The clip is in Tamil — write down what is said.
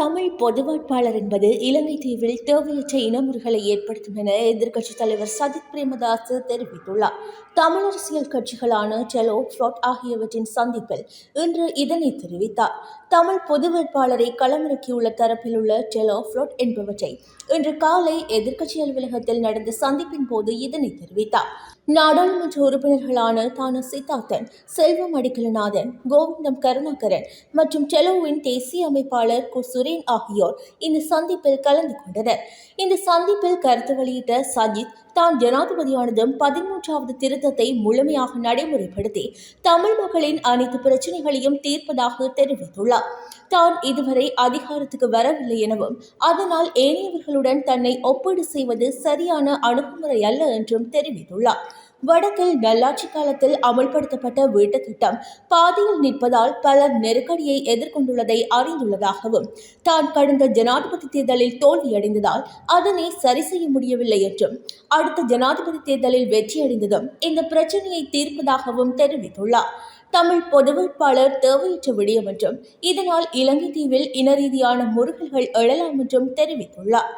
தமிழ் பொது வேட்பாளர் என்பது இலங்கை தீவில் தேவையற்ற இனமுறைகளை ஏற்படுத்தும் என எதிர்க்கட்சித் தலைவர் சஜித் பிரேமதாஸ் தெரிவித்துள்ளார். தமிழ் அரசியல் கட்சிகளான டெலோ ஃப்ரோட் ஆகியவற்றின் சந்திப்பில் இன்று இதனை தெரிவித்தார். தமிழ் பொது வேட்பாளரை களமிறக்கியுள்ள தரப்பில் உள்ள டெலோ ஃப்ரோட் என்பவற்றை இன்று காலை எதிர்க்கட்சி அலுவலகத்தில் நடந்த சந்திப்பின் போது இதனை தெரிவித்தார். நாடாளுமன்ற உறுப்பினர்களான தான சித்தார்த்தன் செல்வம் அடிக்கலநாதன் கோவிந்தம் கருணாகரன் மற்றும் டெலோவின் தேசிய அமைப்பாளர் கு சுரேன் ஆகியோர் இந்த சந்திப்பில் கலந்து கொண்டனர். இந்த சந்திப்பில் கருத்து வெளியிட்ட சஜித் தான் ஜனாதிபதியானதும் பதிமூன்றாவது திருத்தத்தை முழுமையாக நடைமுறைப்படுத்தி தமிழ் மக்களின் அனைத்து பிரச்சனைகளையும் தீர்ப்பதாக தெரிவித்துள்ளார். தான் இதுவரை அதிகாரத்துக்கு வரவில்லை எனவும் அதனால் ஏனையவர்களுடன் தன்னை ஒப்பீடு செய்வது சரியான அணுகுமுறை அல்ல என்றும் தெரிவித்துள்ளார். வடக்கில் நல்லாட்சி காலத்தில் அமல்படுத்தப்பட்ட வீட்டுத் திட்டம் பாதியில் நிற்பதால் பலர் நெருக்கடியை எதிர்கொண்டுள்ளதை அறிந்துள்ளதாகவும் தான் கடந்த ஜனாதிபதி தேர்தலில் தோல்வியடைந்ததால் அதனை சரி செய்ய முடியவில்லை என்றும் அடுத்த ஜனாதிபதி தேர்தலில் வெற்றியடைந்ததும் இந்த பிரச்சனையை தீர்ப்பதாகவும் தெரிவித்துள்ளார். தமிழ் பொது வேட்பாளர் தேவையற்ற விடயம் என்றும் இதனால் இலங்கை தீவில் இன ரீதியான முருகல்கள் எழலாம் என்றும் தெரிவித்துள்ளார்.